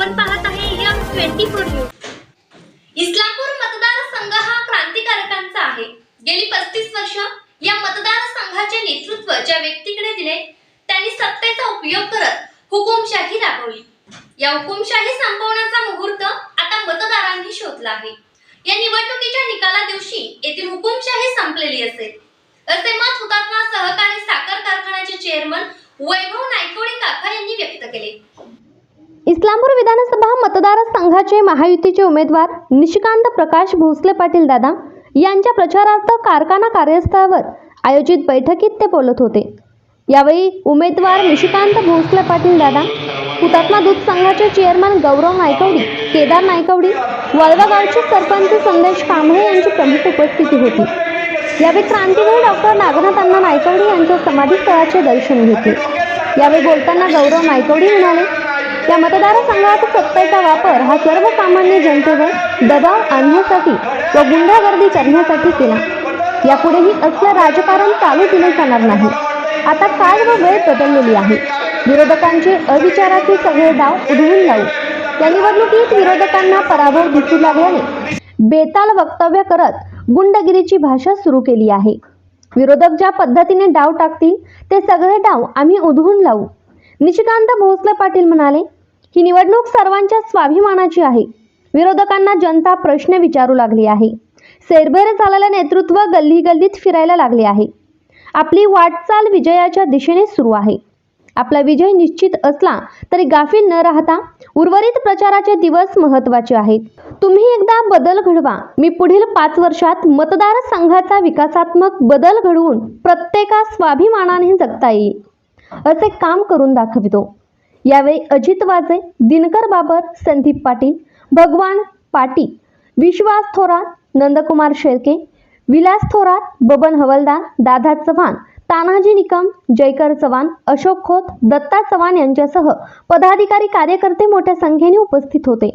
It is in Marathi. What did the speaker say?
आपण पाहत आहे यम ट्वेंटी फोर न्यूज. इस्लामपूर मतदारसंघ हा क्रांतिकारकांचा आहे. गेली पस्तीस वर्ष या मतदारसंघाचे नेतृत्व ज्या व्यक्तीकडे दिले त्यांनी सत्तेचा उपयोग करत हुकुमशाही राबवली. या हुकुमशाही संपवण्याचा मुहूर्त आता मतदारांनी शोधला आहे. या निवडणुकीच्या निकाला दिवशी येथील हुकुमशाही संपलेली असेल. असे मत हुतात्मा इस्लामपूर विधानसभा मतदारसंघाचे महायुतीचे उमेदवार निशिकांत प्रकाश भोसले पाटील दादा यांच्या प्रचारार्थ कारखाना कार्यस्थळावर आयोजित बैठकीत ते बोलत होते. यावेळी उमेदवार निशिकांत भोसले पाटील दादा हुतात्मा दूध संघाचे चेअरमन गौरव नायकवडी केदार नायकवडी वळवागावचे सरपंच संदेश कांबळे यांची प्रमुख उपस्थिती होती. यावेळी क्रांतीवीर डॉक्टर नागनाथ अण्णा नायकवडी यांच्या समाधीस्थळाचे दर्शन घेतले. यावेळी बोलताना गौरव नायकवडी म्हणाले या मतदारसंघात सत्तेचा वापर हा सर्वसामान्य जनतेवर दबाव आणण्यासाठी व गुंडागर्दी करण्यासाठी केला. यापुढेही असलं राजकारण चालू दिले जाणार नाही. आता काळ व वेळ बदललेली आहे. विरोधकांचे अविचाराचे सगळे डाव उधळून लावू या निवडणुकीत विरोधकांना पराभव दिसू लागल्याने बेताल वक्तव्य करत गुंडगिरीची भाषा सुरू केली आहे. विरोधक ज्या पद्धतीने डाव टाकतील ते सगळे डाव आम्ही उधळून लावू. निशिकांत भोसले पाटील म्हणाले ही निवडणूक सर्वांच्या स्वाभिमानाची आहे. विरोधकांना जनता प्रश्न विचारू लागली आहे. सेरभर झालेलं नेतृत्व गल्ली गल्लीत फिरायला लागले आहे. आपली वाटचाल विजयाच्या दिशेने सुरू आहे. आपला विजय निश्चित असला तरी गाफील न राहता उर्वरित प्रचाराचे दिवस महत्त्वाचे आहेत. तुम्ही एकदा बदल घडवा. मी पुढील पाच वर्षात मतदारसंघाचा विकासात्मक बदल घडवून प्रत्येका स्वाभिमानाने जगता येईल. असे काम करून दाखवितो. यावेळी अजित वाजे दिनकर बाबर संदीप पाटील भगवान पाटील विश्वास थोरात नंदकुमार शेळके विलास थोरात बबन हवलदार दादा चव्हाण तानाजी निकम जयकर चव्हाण अशोक खोत दत्ता चव्हाण यांच्यासह पदाधिकारी कार्यकर्ते मोठ्या संख्येने उपस्थित होते.